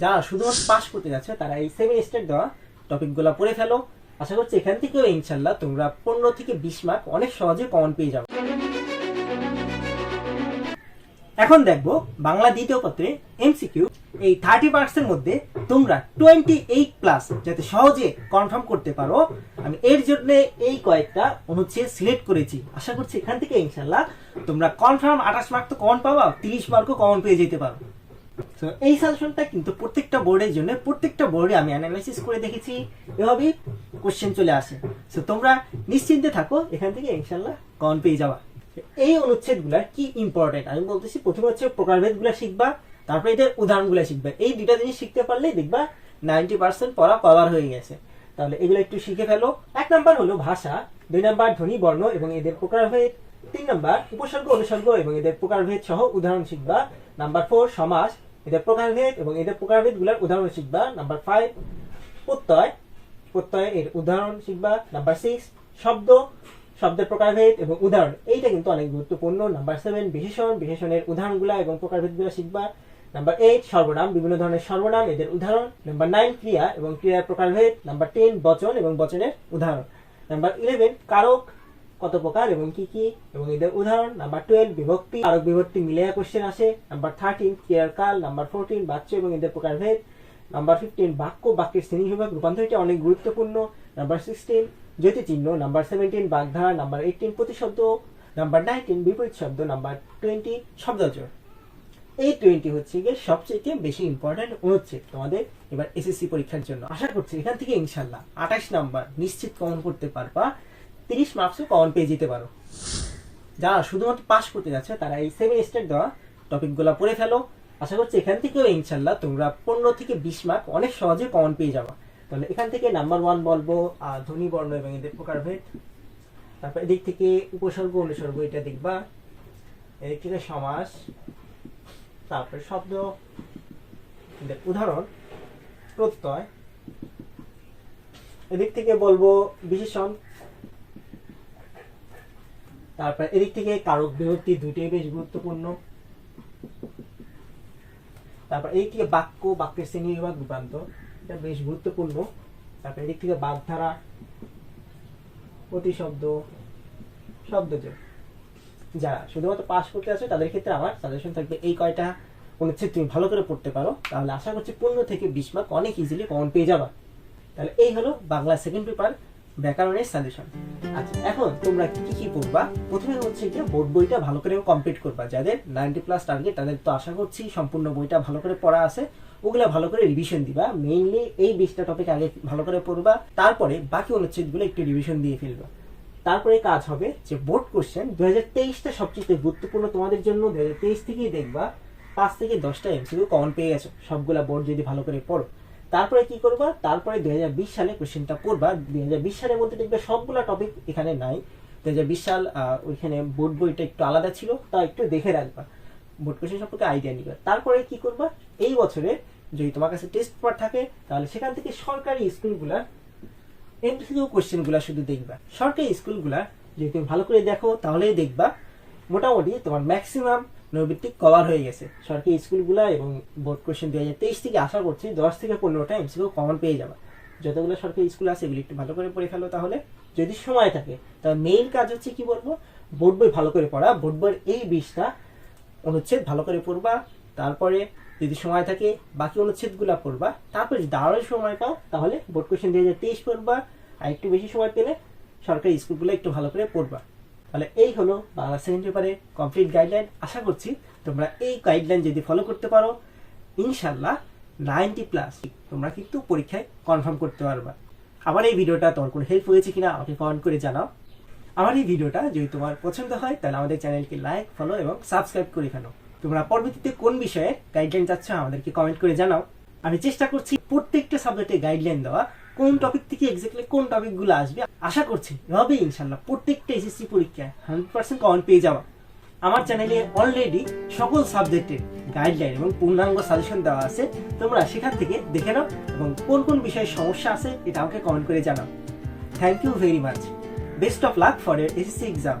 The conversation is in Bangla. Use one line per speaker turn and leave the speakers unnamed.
যারা শুধুমাত্র পাস করতে যাচ্ছে, তারা এই সেভেন স্টেট দেওয়া টপিকগুলো পড়ে ফেলো। আশা করছি এখান থেকেও ইনশাল্লাহ তোমরা পনেরো থেকে বিশ মার্ক অনেক সহজে কমন পেয়ে যাবে। এখন দেখব বাংলা দ্বিতীয় পত্রে এমসিকিউ এই থার্টি মার্কসের মধ্যে তোমরা টোয়েন্টি এইট প্লাস যাতে সহজে কনফার্ম করতে পারো, আমি এর জন্য এই কয়েকটা অনুচ্ছেদ সিলেক্ট করেছি। আশা করছি এখান থেকে ইনশাল্লাহ তোমরা কনফার্ম আঠাশ মার্ক তো কমন পাবা, তিরিশ মার্কও কমন পেয়ে যেতে পারো। তো এই সাজেশনটা কিন্তু প্রত্যেকটা বোর্ডের জন্য, প্রত্যেকটা বোর্ডে আমি অ্যানালাইসিস করে দেখেছি। এভাবেই কোশ্চেন চলে আসে। তো তোমরা নিশ্চিন্তে থাকো, এখান থেকে ইনশাল্লাহ কমন পেয়ে যাওয়া এই অনুচ্ছেদগুলা কি ইম্পর্টেন্ট আমি বলতেছি, প্রথমে হচ্ছে প্রকারভেদগুলো শিখবা, তারপরে এদের উদাহরণগুলো শিখবা। এই দুইটা জিনিস শিখতে পারলেই দেখবা নাইনটি পার্সেন্ট পড়া কভার হয়ে গেছে। তাহলে এগুলো একটু শিখে ফেলো। এক নাম্বার হলো ভাষা, দুই নাম্বার ধ্বনি, বর্ণ এবং এদের প্রকারভেদ, তিন নাম্বার উপসর্গ, অনুসর্গ এবং এদের প্রকারভেদ সহ উদাহরণ শিখবা। নাম্বার ফোর সমাস এদের প্রকারভেদ এবং এদের প্রকারভেদগুলার উদাহরণ শিখবা নাম্বার ফাইভ প্রত্যয়। প্রত্যয় এর উদাহরণ শিখবা নাম্বার সিক্স শব্দ, শব্দের প্রকারভেদ এবং উদাহরণ। এইটা কিন্তু অনেক গুরুত্বপূর্ণ। নাম্বার সেভেন বিশেষণ, বিশেষণের উদাহরণগুলা এবং প্রকারভেদগুলো শিখবা। নাম্বার এইট সর্বনাম, বিভিন্ন ধরনের সর্বনাম, এদের উদাহরণ। নাম্বার নাইন ক্রিয়া এবং ক্রিয়ার প্রকারভেদ। নাম্বার টেন বচন এবং বচনের উদাহরণ। নাম্বার ইলেভেন কারক কত প্রকার এবং কি কি? এবং এদের উদাহরণ নাম্বার টুয়েলভ বিভক্তি কারক বিভক্তি মিলিয়ে কোশ্চেন আসে। নাম্বার থার্টিন ক্রিয়ার কাল নাম্বার ফোরটিন বাচ্চ এবং এদের প্রকারভেদ নাম্বার ফিফটিন বাক্য, বাক্যের শ্রেণি বিভাগ রূপান্তর এটা অনেক গুরুত্বপূর্ণ। নাম্বার সিক্সটিন জ্যোতি চিহ্ন নাম্বার সেভেন্টিন বাগধারা। নাম্বার এইটিন প্রতিশব্দ। নাম্বার নাইনটিন বিপরীত শব্দ। নাম্বার টোয়েন্টি শব্দাচর এই টোয়েন্টি হচ্ছে গিয়ে সবচেয়ে বেশি ইম্পর্টেন্ট অনুচ্ছেদ তোমাদের এবার এসএসসি পরীক্ষার জন্য। আশা করছি এখান থেকে ইনশাল্লাহ আঠাশ নাম্বার নিশ্চিত কমন করতে পারবা। তিরিশ মার্কসও কমন পেয়ে যেতে পারো। যারা শুধুমাত্র পাস করতে যাচ্ছে, তারা এই সেভেন স্টেট দেওয়া টপিকগুলো পড়ে ফেলো। আশা করছি এখান থেকেও ইনশাল্লাহ তোমরা পনেরো থেকে বিশ মার্ক অনেক সহজে কমন পেয়ে যাবা। তাহলে এখান থেকে নাম্বার ওয়ান বলব ধ্বনি বর্ণ এবং এদের প্রকারভেদ। তারপর এদিক থেকে উপসর্গ, অনুসর্গ, এটা দেখবা। এদিক থেকে সমাস, তারপরে শব্দ, এদের উদাহরণ, প্রত্যয়। এদিক থেকে বলব, বিশেষণ। তারপর এদিক থেকে কারক বিভক্তি দুটোই বেশ গুরুত্বপূর্ণ। তারপর এদিক থেকে বাক্য, বাক্যের শ্রেণি বিভাগ রূপান্তর, এটা বেশ গুরুত্বপূর্ণ। তারপর এদিক থেকে বাগধারা প্রতিশব্দ শব্দযোগ যারা শুধুমাত্র পাস করতে আছে তাদের ক্ষেত্রে আমার সাজেশন থাকবে এই কয়টা অনুচ্ছেদ তুমি ভালো করে পড়তে পারো। তাহলে আশা করছি পনেরো থেকে বিশ মার্ক অনেক ইজিলি কমন পেয়ে যাবা। তাহলে এই হলো বাংলা সেকেন্ড পেপার ব্যাকরণের সাজেশন আচ্ছা এখন তোমরা কি কি পড়বা? প্রথমে হচ্ছে যে বোর্ড বইটা ভালো করে কমপ্লিট করবা। যাদের নাইনটি প্লাস টার্গেট তাদের তো আশা করছি সম্পূর্ণ বইটা ভালো করে পড়া আছে। ওগুলা ভালো করে রিভিশন দিবা। মেইনলি এই বিশটা টপিক আগে ভালো করে পড়বা। তারপরে বাকি অনুচ্ছেদগুলো একটু রিভিশন দিয়ে ফেলবা। তারপরে কাজ হবে যে বোর্ড কোশ্চেন দু হাজার তেইশটা সবচেয়ে গুরুত্বপূর্ণ তোমাদের জন্য। দু হাজার তেইশ থেকেই দেখবা পাঁচ থেকে দশটা এমসিকিউ কমন পেয়ে গেছো। সবগুলা বোর্ড যদি ভালো করে পড়ো। তারপরে কি করবা? তারপরে দুই হাজার বিশ সালে কোশ্চেনটা পড়বা দুই সালের মধ্যে দেখবে সবগুলা টপিক এখানে নাই। দুই হাজার বিশ সাল ওইখানে বোর্ড বইটা একটু আলাদা ছিল, তা একটু দেখে রাখবা। বোর্ড কোশ্চেন সম্পর্কে আইডিয়া নিবা। তারপরে কি করবা? এই বছরে যদি তোমার কাছে টেস্ট পেপার থাকে, তাহলে সেখান থেকে সরকারি স্কুলগুলার এমসিকিউ কোশ্চেনগুলো শুধু দেখবা। সরকারি স্কুলগুলা যদি তুমি ভালো করে দেখো, তাহলেই দেখবা। মোটামুটি তোমার ম্যাক্সিমাম নৈবিত্তিক কভার হয়ে গেছে। সরকারি স্কুলগুলো এবং বোর্ড কোশ্চেন দুই হাজার তেইশ থেকে আশা করছি দশ থেকে পনেরোটা এমসিকিউ কমন পেয়ে যাবা। যতগুলো সরকারি স্কুল আছে, এগুলি একটু ভালো করে পড়ে ফেলো তাহলে। যদি সময় থাকে তাহলে মেইন কাজ হচ্ছে কি বলব? বোর্ড বই ভালো করে পড়া। বোর্ড বইয়ের এই বিষটা অনুচ্ছেদ ভালো করে পড়বা। তারপরে যদি সময় থাকে, বাকি অনুচ্ছেদগুলো পড়বা। তারপরে যদি আরও সময় পাও, তাহলে বোর্ড কোশ্চেন দুই হাজার তেইশ পড়বা। আর একটু বেশি সময় পেলে সরকারি স্কুলগুলো একটু ভালো করে পড়বা। তাহলে এই হলো বাংলা সেকেন্ড পেপারে কমপ্লিট গাইডলাইন আশা করছি তোমরা এই গাইডলাইন যদি ফলো করতে পারো ইনশাল্লাহ নাইনটি প্লাস তোমরা কিন্তু পরীক্ষায় কনফার্ম করতে পারবা। আমার এই ভিডিওটা তোমার কোনো হেল্প হয়েছে কিনা আমাকে কমেন্ট করে জানাও। আমার এই ভিডিওটা যদি তোমার পছন্দ হয়, তাহলে আমাদের চ্যানেলকে লাইক ফলো এবং সাবস্ক্রাইব করে ফেলো। তোমরা পরবর্তীতে কোন বিষয়ে গাইডলাইন চাচ্ছ আমাদেরকে কমেন্ট করে জানাও। আমি চেষ্টা করছি প্রত্যেকটা সাবজেক্টে গাইডলাইন দেওয়া। কোন টপিক থেকে এক্স্যাক্টলি কোন টপিকগুলো আসবে? আশা করছি, এভাবেই ইনশাল্লাহ প্রত্যেকটা এসএসসি পরীক্ষায় হান্ড্রেড পার্সেন্ট কমেন্ট পেয়ে যাওয়া আমার চ্যানেলে অলরেডি সকল সাবজেক্টের গাইডলাইন এবং পূর্ণাঙ্গ সাজেশন দেওয়া আছে। তোমরা সেখান থেকে দেখে নাও এবং কোন কোন বিষয়ে সমস্যা আছে এটা আমাকে কমেন্ট করে জানাও। Thank you very much best of luck for SSC exam